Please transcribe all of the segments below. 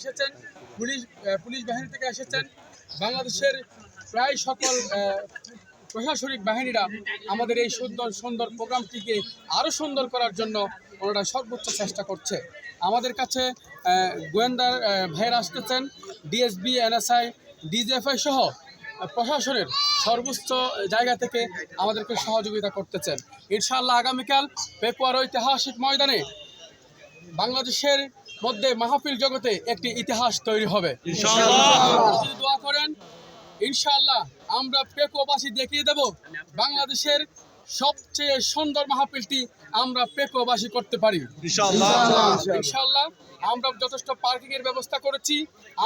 এসেছেন, police police বাহিনী থেকে এসেছেন। বাংলাদেশের প্রায় সকল প্রশাসনিক বাহিনীরা আমাদের এই সুন্দর সুন্দর প্রোগ্রামটিকে আরও সুন্দর করার জন্য ওনারা সর্বোচ্চ চেষ্টা করছে। আমাদের কাছে গোয়েন্দার ভাইয়েরা আসতেছেন, ডিএসবি, এনএসআই, ডিজিএফআই সহ প্রশাসনের সর্বোচ্চ জায়গা থেকে আমাদেরকে সহযোগিতা করতেছেন। ইনশাআল্লাহ আগামীকাল পেকুয়ার ঐতিহাসিক ময়দানে বাংলাদেশের মধ্যে মাহফিল জগতে একটি ইতিহাস তৈরি হবে। দোয়া করেন ইনশাআল্লাহ আমরা পেকোবাসী দেখিয়ে দেব বাংলাদেশের সবচেয়ে সুন্দর মাহফিলটি আমরা পেকোবাসী করতে পারি। ইনশাআল্লাহ। আমরা যথেষ্ট পার্কিং এর ব্যবস্থা করেছি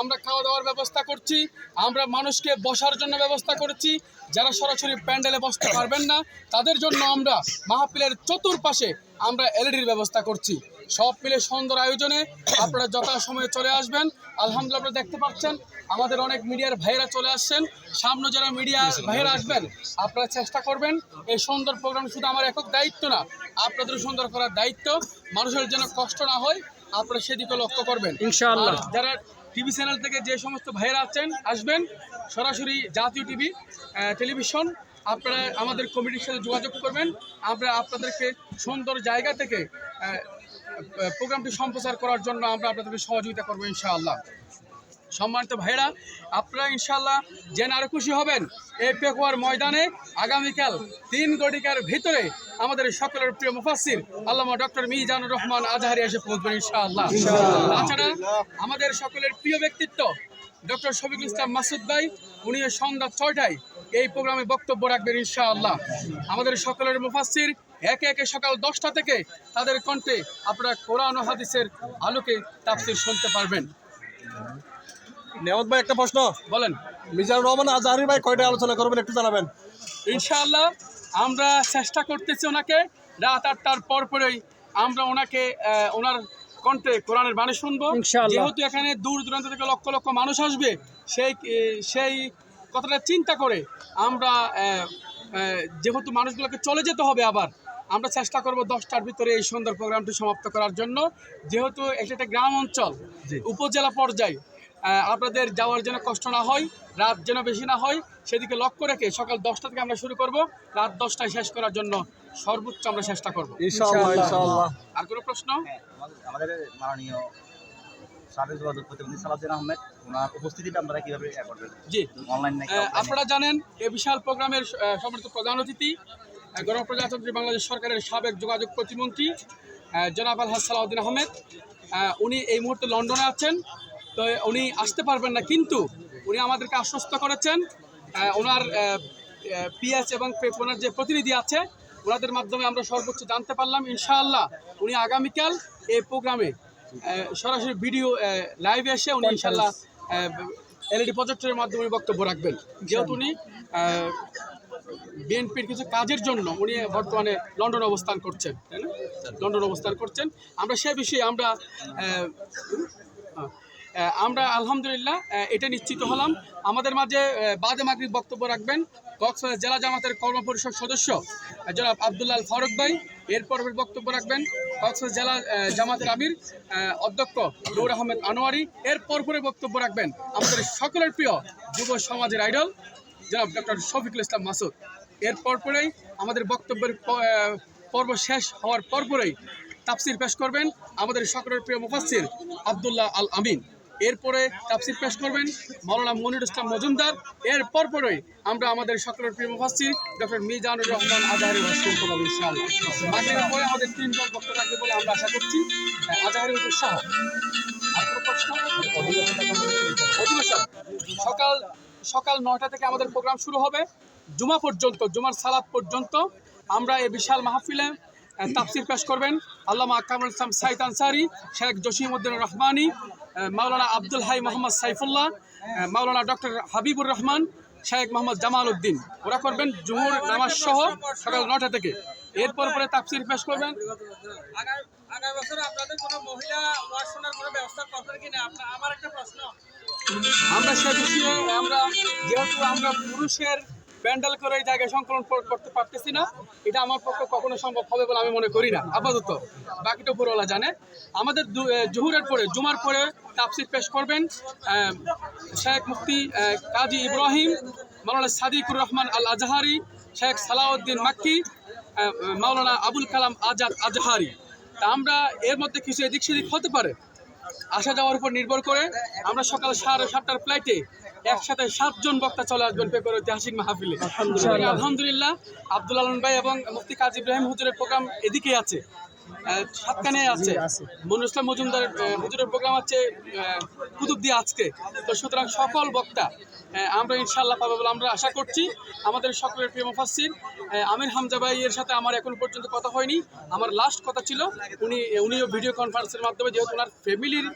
আমরা খাওয়া দাওয়ার ব্যবস্থা করছি আমরা মানুষকে বসার জন্য ব্যবস্থা করেছি। যারা সরাসরি প্যান্ডেলে বসতে পারবেন না তাদের জন্য আমরা মাহফিলের চতুর্পাশে আমরা এলইডির ব্যবস্থা করছি। সব মিলে সুন্দর আয়োজনে আপনারা যথাসময়ে চলে আসবেন। আলহামদুলিল্লাহ আপনারা দেখতে পাচ্ছেন আমাদের অনেক মিডিয়ার ভাইরা চলে আসছেন। সামনে যারা মিডিয়া ভাইরা আসবেন আপনারা চেষ্টা করবেন এই সুন্দর প্রোগ্রাম শুধু আমার একক দায়িত্ব না আপনাদের সুন্দর করার দায়িত্ব। মানুষের যেন কষ্ট না হয় আপনারা সেদিকে লক্ষ্য করবেন। ইনশাআল্লাহ। যারা টিভি চ্যানেল থেকে যে সমস্ত ভাইরা আছেন আসবেন সরাসরি জাতীয় টিভি টেলিভিশন আপনারা আমাদের কমিটির সাথে যোগাযোগ করবেন। আমরা আপনাদেরকে সুন্দর জায়গা থেকে প্রোগ্রামটি সম্প্রচার করার জন্য আমরা আপনাদেরকে সহযোগিতা করব ইনশাআল্লাহ। সম্মানিত ভাইরা আপনারা ইনশাল্লাহ জেনে আরও খুশি হবেন এই পেকুয়ার ময়দানে আগামীকাল তিন গটিকার ভিতরে আমাদের সকলের প্রিয় মুফাসির আল্লামা ডক্টর মিজানুর রহমান আজহারি এসে পৌঁছবেন ইনশাআল্লাহ। তাছাড়া আমাদের সকলের প্রিয় ব্যক্তিত্ব ডক্টর শফিকুল ইসলাম মাসুদ ভাই উনি সন্ধ্যা ছয়টায় এই প্রোগ্রামে বক্তব্য রাখবেন ইনশাআল্লাহ। আমাদের সকলের মুফাসির একে একে সকাল দশটা থেকে তাদের কণ্ঠে আপনারা কোরআন ও হাদিসের আলোকে তাফসির শুনতে পারবেন। নেওয়াজ ভাই একটা প্রশ্ন। বলেন। মিজানুর রহমান আজহারি ভাই কয়টা আলোচনা করবেন একটু জানাবেন। ইনশাআল্লাহ আমরা চেষ্টা করতেছি ওনাকে। রাত আটটার পর পরেই আমরা ওনাকে ওনার কণ্ঠে কোরআনের বাণী শুনব। যেহেতু এখানে দূর দূরান্ত থেকে লক্ষ লক্ষ মানুষ আসবে সেই সেই কথাটা চিন্তা করে আমরা যেহেতু মানুষগুলোকে চলে যেতে হবে আবার আমরা চেষ্টা করব দশটার ভিতরে এই সুন্দর প্রোগ্রামটি সমাপ্ত করার জন্য। যেহেতু এটা একটা গ্রাম অঞ্চল উপজেলা পর্যায়ে আপনাদের যাওয়ার জন্য কষ্ট না হয় রাত যেন বেশি না হয় সেদিকে লক্ষ্য রেখে সকাল দশটা থেকে আমরা শুরু করব। রাত দশটায় শেষ করার জন্য সর্বোচ্চ আমরা চেষ্টা করব। ইনশাআল্লাহ ইনশাআল্লাহ। আর কোনো প্রশ্ন? হ্যাঁ, আমাদের- মাননীয় সাবেক যোগাযোগ প্রতিনিধি সালাউদ্দিন আহমেদ ওনার উপস্থিতিটা আপনারা কীভাবে জি। অনলাইন নাকি আহ, offline? এ? আপনারা জানেন এই বিশাল প্রোগ্রামের সম্মানিত প্রধান অতিথি। গণপ্রজাতন্ত্রী বাংলাদেশ সরকারের সাবেক যোগাযোগ প্রতিমন্ত্রী জনাব আলহাজ সালাউদ্দিন আহমেদ। উনি এই মুহূর্তে লন্ডনে আছেন। তো উনি আসতে পারবেন না কিন্তু উনি আমাদেরকে আশ্বস্ত করেছেন। ওনার পিএস এবং ওনার যে প্রতিনিধি আছে ওনাদের মাধ্যমে আমরা সর্বোচ্চ জানতে পারলাম। ইনশাআল্লাহ উনি আগামীকাল এই প্রোগ্রামে সরাসরি ভিডিও লাইভে এসে উনি ইনশাআল্লাহ এলইডি প্রজেক্টরের মাধ্যমে বক্তব্য রাখবেন। যেহেতু উনি বিএনপির কিছু কাজের জন্য উনি বর্তমানে লন্ডন অবস্থান করছেন, তাই না? লন্ডন অবস্থান করছেন। আমরা সে বিষয়ে আমরা আমরা আলহামদুলিল্লাহ এটা নিশ্চিত হলাম। আমাদের মাঝে বাদে মাগরিব বক্তব্য রাখবেন। কক্সবাজার জেলা জামাতের কর্মপরিষদ সদস্য জনাব আবদুল্লাহ ফারুক ভাই। এরপর বক্তব্য রাখবেন কক্সবাজার জেলা জামাতের আমির অধ্যক্ষ নূর আহমেদ আনোয়ারি। এর পরপরে বক্তব্য রাখবেন আমাদের সকলের প্রিয় যুব সমাজের আইডল জনাব ডক্টর শফিকুল ইসলাম মাসুদ। এর পরপরেই আমাদের বক্তব্যের পর্ব শেষ হওয়ার পরপরেই তাফসির পেশ করবেন আমাদের সকলের প্রিয় মুফাসসির আব্দুল্লাহ আল আমিন। এরপরে তাফসির পেশ করবেন মাওলানা মনির ইসলাম মজুমদার। এর পরপরই আমরা আমাদের সকলের প্রিয় মুফাসসির ডক্টর মিজানুর রহমান আজহারি ভাষণ করব পরে আমাদের তিন জন বক্তব্য রাখবে বলে আমরা আশা করছি। আহ, আজহারি প্রশ্ন? সকাল সকাল নয়টা থেকে আমাদের প্রোগ্রাম শুরু হবে। জুমা পর্যন্ত, জুমার সালাদ পর্যন্ত আমরা এই বিশাল মাহফিলে তাফসির পেশ করবেন। আল্লামা কামরুল ইসলাম সাইদ আনসারি, শেখ জসিমউদ্দিন রহমানি মাওলানা আব্দুল হাই মোহাম্মদ সাইফুল্লাহ মাওলানা ডক্টর হাবিবুর রহমান, শেখ মোহাম্মদ জামাল উদ্দিন। ওরা করবেন জুহুর নামাজ সহ সকাল নটা থেকে। এরপর পরে তাফসির পেশ করবেন। আগামী বছর আপনাদের কোনো মহিলা শোনার কোনো ব্যবস্থা করবেন কিনা? আমার একটা প্রশ্ন। আমরা সে বিষয়ে আমরা, যেহেতু আমরা পুরুষের প্যান্ডেল করে এই জায়গায় সংকলন করতে পারতেছি না, এটা আমার পক্ষে কখনো সম্ভব হবে বলে আমি মনে করি না। আপাতত, বাকিটা উপরওয়ালা জানে। আমাদের জুহুরের পরে, জুমার পরে তাফসির পেশ করবেন শেখ মুফতি কাজী ইব্রাহিম, মাওলানা সাদিকুর রহমান আল আজহারি শেখ সালাউদ্দিন মাক্কি মাওলানা আবুল কালাম আজাদ আজহারি। তা আমরা এর মধ্যে কিছু এদিক সেদিক হতে পারে। আসা যাওয়ার উপর নির্ভর করে আমরা সকাল সাড়ে সাতটার ফ্লাইটে একসাথে সাতজন বক্তা চলে আসবেন পেপার ঐতিহাসিক মাহফিলে। আলহামদুলিল্লাহ। আব্দুল আলম ভাই এবং মুফতি কাজী ইব্রাহিম হুজুরের প্রোগ্রাম এদিকেই আছে। আহ, সাতকানে আছে। মনুর মজুমদার হুজুরের প্রোগ্রাম আছে আহ, কুতুব দিয়ে আজকে। তো সুতরাং সকল বক্তা আমরা ইনশাল্লাহ পাবো বলে আমরা আশা করছি। আমাদের সকলের প্রিয় মুফাসসির আহ, আমির হামজা ভাই এর সাথে আমার এখন পর্যন্ত কথা হয়নি। আমার লাস্ট কথা ছিল উনি উনিও ভিডিও কনফারেন্সের মাধ্যমে যেহেতু ওনার ফ্যামিলির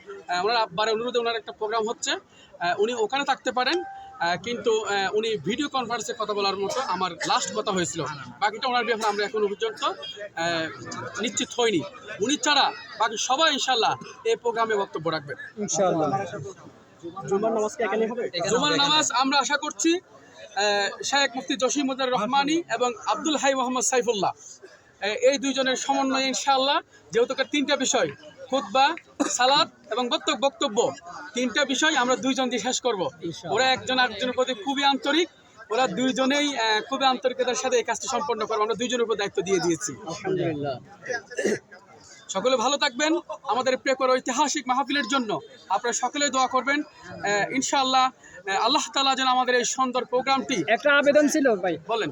ওনার আব্বার অনুরোধে ওনার একটা প্রোগ্রাম হচ্ছে। উনি ওখানে থাকতে পারেন আহ, কিন্তু আহ, উনি ভিডিও কনফারেন্সে কথা বলার মতো আমার লাস্ট কথা হয়েছিল। বাকিটা ওনার ব্যাপারে আমরা এখনও পর্যন্ত নিশ্চিত হইনি। উনি ছাড়া বাকি সবাই ইনশাল্লাহ এই প্রোগ্রামে বক্তব্য রাখবেন। ইনশাআল্লাহ। জুমার নামাজ কি এখানে হবে? জুমার নামাজ আমরা আশা করছি আহ, শেখ মুফতি জসিমুদ্দিন রহমানি এবং আব্দুল হাই মোহাম্মদ সাইফুল্লাহ। এই দুইজনের সমন্বয়ে ইনশাআল্লাহ যেহেতু তিনটা বিষয় খুতবা সালাদ এবং বক্তব্য তিনটা বিষয় আমরা দুইজন দিয়ে শেষ করব। ওরা একজন একজনের প্রতি খুবই আন্তরিক। ওরা দুইজনেই খুবই আন্তরিকতার সাথে এই কাজটি সম্পন্ন করব। আমরা দুইজনের উপর দায়িত্ব দিয়ে দিয়েছি। সকলে ভালো থাকবেন। আমাদের প্রেকর ঐতিহাসিক মাহফিলের জন্য আপনারা সকলে দোয়া করবেন। ইনশাআল্লাহ আল্লাহ তালা যেন আমাদের এই সুন্দর প্রোগ্রামটি একটা আবেদন ছিল ভাই। বলেন।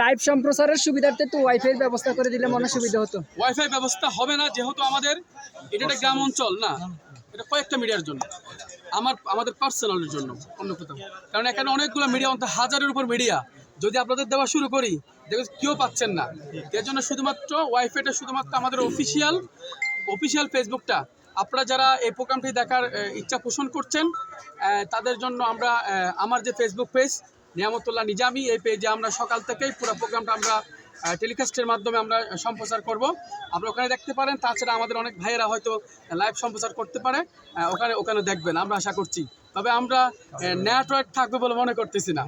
লাইভ সম্প্রসারের সুবিধার্থে তো ওয়াইফাই ব্যবস্থা করে দিলে মনে সুবিধা হতো। ওয়াইফাই ব্যবস্থা হবে না, যেহেতু আমাদের এটা একটা গ্রাম অঞ্চল না, এটা কয়েকটা মিডিয়ার জন্য, আমার, আমাদের পার্সোনালের জন্য, অন্য কোথাও। কারণ এখানে অনেকগুলো মিডিয়া অন্তত হাজারের উপর মিডিয়া যদি আপনাদের দেওয়া শুরু করি, দেখবেন কেউ পাচ্ছেন না। এর জন্য শুধুমাত্র ওয়াইফাইটা শুধুমাত্র আমাদের অফিসিয়াল অফিসিয়াল ফেসবুকটা আপনারা যারা এই প্রোগ্রামটি দেখার ইচ্ছা পোষণ করছেন তাদের জন্য আমরা আমার যে ফেসবুক পেজ নিয়ামতুল্লাহ নিজামি এই পেজে আমরা সকাল থেকেই পুরো প্রোগ্রামটা আমরা টেলিকাস্টের মাধ্যমে আমরা সম্প্রচার করব। আপনারা ওখানে দেখতে পারেন তাছাড়া আমাদের অনেক ভাইয়েরা হয়তো লাইভ সম্প্রচার করতে পারে ওখানে ওখানে দেখবেন আমরা আশা করছি। তবে আমরা নেটওয়ার্ক থাকবে বলে মনে করতেছি না।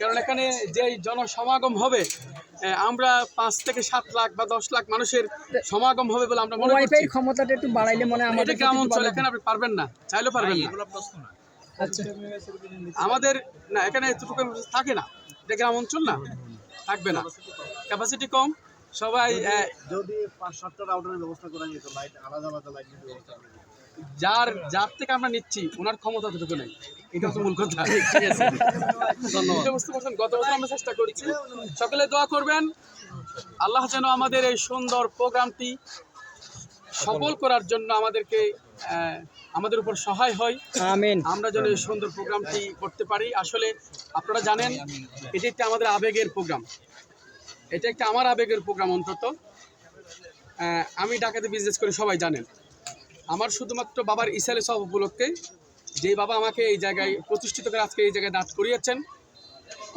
কারণ এখানে যেই জনসমাগম হবে আহ, আমরা পাঁচ থেকে সাত লাখ বা দশ লাখ মানুষের সমাগম হবে বলে আমরা মনে করছি। ক্ষমতাটা একটু বাড়াইলে মনে হয় আমাদের এটা গ্রাম অঞ্চল এখানে আপনি পারবেন না? চাইলেও পারবেন না। আমাদের না এখানে এতটুকু থাকে না। এটা গ্রাম অঞ্চল না? থাকবে না। ক্যাপাসিটি কম। সবাই যদি সাতটা রাউটারের ব্যবস্থা করা যেত লাইট আলাদা আলাদা লাইট ব্যবস্থা যার যার থেকে আমরা নিচ্ছি ওনার ক্ষমতা ততটুকু নেই। এটা হচ্ছে মূল কথা। বুঝতে পারছেন? গত বছর আমরা চেষ্টা করছি। সকলে দোয়া করবেন। আল্লাহ যেন আমাদের এই সুন্দর প্রোগ্রামটি সফল করার জন্য আমাদেরকে আমাদের উপর সহায় হয়। আমিন। আমরা যেন এই সুন্দর প্রোগ্রামটি করতে পারি। আসলে আপনারা জানেন এটি একটি আমাদের আবেগের প্রোগ্রাম। এটা একটা আমার আবেগের প্রোগ্রাম অন্তত। আমি ঢাকাতে বিজনেস করি সবাই জানেন। আমার শুধুমাত্র বাবার ইসালে সব উপলক্ষে যে বাবা আমাকে এই জায়গায় প্রতিষ্ঠিত করে আজকে এই জায়গায় দাঁত করিয়েছেন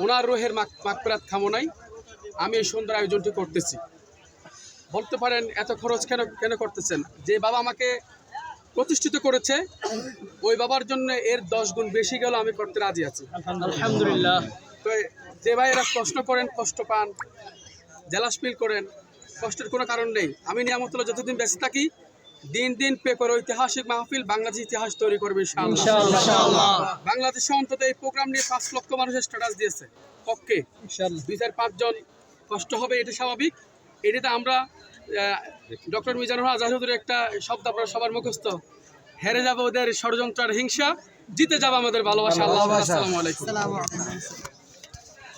ওনার রোহের মাক মাকপরাত খামনাই আমি এই সুন্দর আয়োজনটি করতেছি। বলতে পারেন এত খরচ কেন কেন করতেছেন? যে বাবা আমাকে প্রতিষ্ঠিত করেছে ওই বাবার জন্য এর দশ গুণ বেশি গেল আমি করতে রাজি আছি। আলহামদুলিল্লাহ। তো যে ভাইয়েরা প্রশ্ন করেন কষ্ট পান জেলাস ফিল করেন কষ্টের কোনো কারণ নেই। আমি নিয়ামতুল্লাহ যতদিন বেঁচে থাকি দিন দিন পে করে ঐতিহাসিক মাহফিল বাংলাদেশ ইতিহাস তৈরি করবে বাংলাদেশে অন্তত এই প্রোগ্রাম নিয়ে পাঁচ লক্ষ মানুষের স্ট্যাটাস দিয়েছে পক্ষে ইনশাআল্লাহ। দুই চার পাঁচজন কষ্ট হবে এটা স্বাভাবিক। এটাতে আমরা ডক্টর মিজানুর আজাহুদের একটা শব্দ আপনার সবার মুখস্থ। হেরে যাবে ওদের ষড়যন্ত্র আর হিংসা জিতে যাবে আমাদের ভালোবাসা। আল্লাহ আসসালামু আলাইকুম।